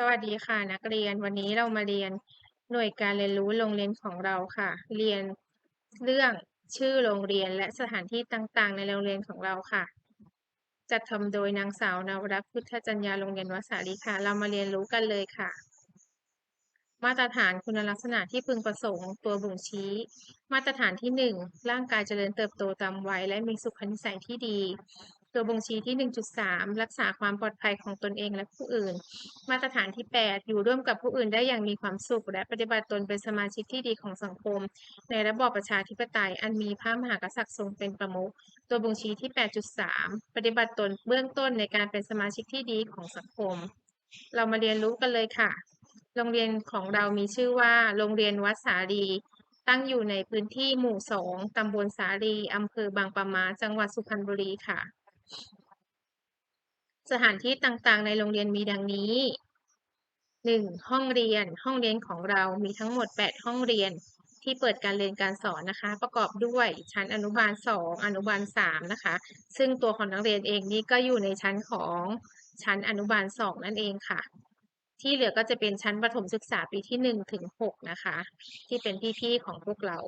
สวัสดีค่ะนักเรียนวันนี้เรามาเรียนหน่วยการเรียนรู้โรงเรียนของเราค่ะ เรียนเรื่องชื่อโรงเรียนและสถานที่ต่างๆ ในโรงเรียนของเราค่ะ จัดทำโดยนางสาวนวรัตน์พุทธจัญญาโรงเรียนวสาลีค่ะ เรามาเรียนรู้กันเลยค่ะ มาตรฐานคุณลักษณะที่พึงประสงค์ตัวบ่งชี้ มาตรฐานที่ 1 ร่างกายเจริญเติบโตตามวัยและมีสุขนิสัยที่ดี ตัวบ่งชี้ที่ 1.3 รักษาความปลอดภัยของตนเองและผู้อื่น มาตรฐานที่ 8 อยู่ร่วมกับผู้อื่นได้อย่างมีความสุข และปฏิบัติตนเป็นสมาชิกที่ดีของสังคม ในระบอบประชาธิปไตย อันมีพระมหากษัตริย์ทรงเป็นประมุข ตัวบ่งชี้ที่ 8.3 ปฏิบัติตนเบื้องต้นในการเป็นสมาชิกที่ดีของสังคม เรามาเรียนรู้กันเลยค่ะ โรงเรียนของเรามีชื่อว่า โรงเรียนวัดสาลีตั้งอยู่ในพื้นที่หมู่สองตำบลสาลี อำเภอบางปะมา จังหวัดสุพรรณบุรีค่ะ สถานที่ต่างๆ ในโรงเรียนมีดังนี้ 1. ห้องเรียน ห้องเรียนของเรามีทั้งหมด 8 ห้องเรียนที่เปิดการเรียนการสอนนะคะ ประกอบด้วยชั้นอนุบาล 2 อนุบาล 3 นะคะ ซึ่งตัวของนักเรียนเองนี่ก็อยู่ในชั้นของชั้นอนุบาล 2 นั่นเองค่ะ ที่เหลือก็จะเป็นชั้นประถมศึกษาปีที่ 1 ถึง 6 นะคะ ที่เป็นพี่ๆของพวกเรา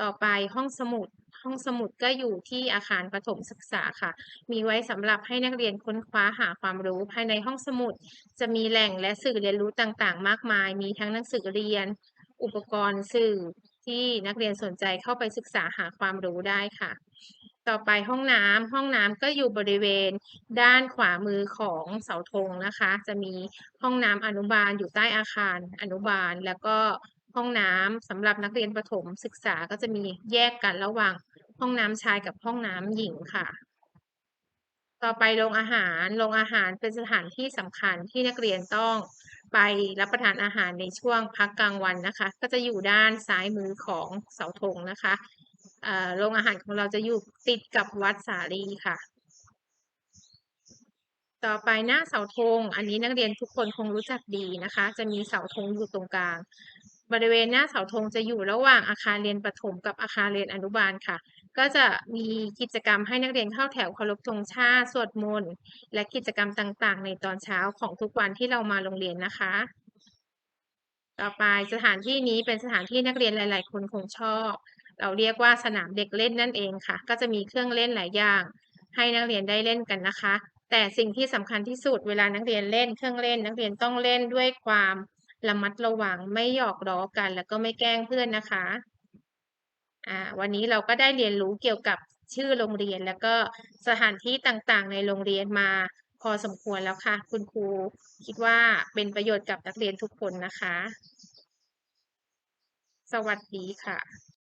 ต่อไปห้องสมุด ห้องสมุดก็อยู่ที่อาคารประถมศึกษาค่ะ มีไว้สำหรับให้นักเรียนค้นคว้าหาความรู้ภายในห้องสมุด จะมีแหล่งและสื่อเรียนรู้ต่างๆ มากมาย มีทั้งหนังสือเรียน อุปกรณ์สื่อที่นักเรียนสนใจเข้าไปศึกษาหาความรู้ได้ค่ะ ต่อไปห้องน้ำห้องน้ำก็อยู่บริเวณ ด้านขวามือของเสาธงนะคะ จะมีห้องน้ำอนุบาลอยู่ใต้อาคารอนุบาลแล้วก็ ห้องน้ำสำหรับนักเรียนประถมศึกษาก็จะมีแยกกันระหว่างห้องน้ำชายกับห้องน้ำหญิงค่ะ ต่อไปโรงอาหาร โรงอาหารเป็นสถานที่สำคัญที่นักเรียนต้องไปรับประทานอาหารในช่วงพักกลางวันนะคะ ก็จะอยู่ด้านซ้ายมือของเสาธงนะคะโรงอาหารของเราจะอยู่ติดกับวัดสาลีค่ะ ต่อไปหน้าเสาธง อันนี้นักเรียนทุกคนคงรู้จักดีนะคะ จะมีเสาธงอยู่ตรงกลาง บริเวณหน้าเสาธงจะอยู่ระหว่างอาคารเรียนประถมกับอาคารเรียนอนุบาลค่ะ ก็จะมีกิจกรรมให้นักเรียนเข้าแถวเคารพธงชาติสวดมนต์และกิจกรรมต่างๆ ในตอนเช้าของทุกวันที่เรามาโรงเรียนนะคะ ต่อไปสถานที่นี้เป็นสถานที่นักเรียนหลาย ๆ คนคงชอบ เราเรียกว่าสนามเด็กเล่นนั่นเองค่ะ ก็จะมีเครื่องเล่นหลายอย่าง ให้นักเรียนได้เล่นกันนะคะ แต่สิ่งที่สำคัญที่สุดเวลานักเรียนเล่นเครื่องเล่น นักเรียนต้องเล่นด้วยความ ระมัดระวังไม่หยอกล้อกัน แล้วก็ไม่แกล้งเพื่อนนะคะอ่าวันนี้เราก็ได้เรียนรู้เกี่ยวกับชื่อโรงเรียน แล้วก็สถานที่ต่างๆ ในโรงเรียนมาพอสมควรแล้วค่ะ คุณครูคิดว่าเป็นประโยชน์กับนักเรียนทุกคนนะคะ สวัสดีค่ะ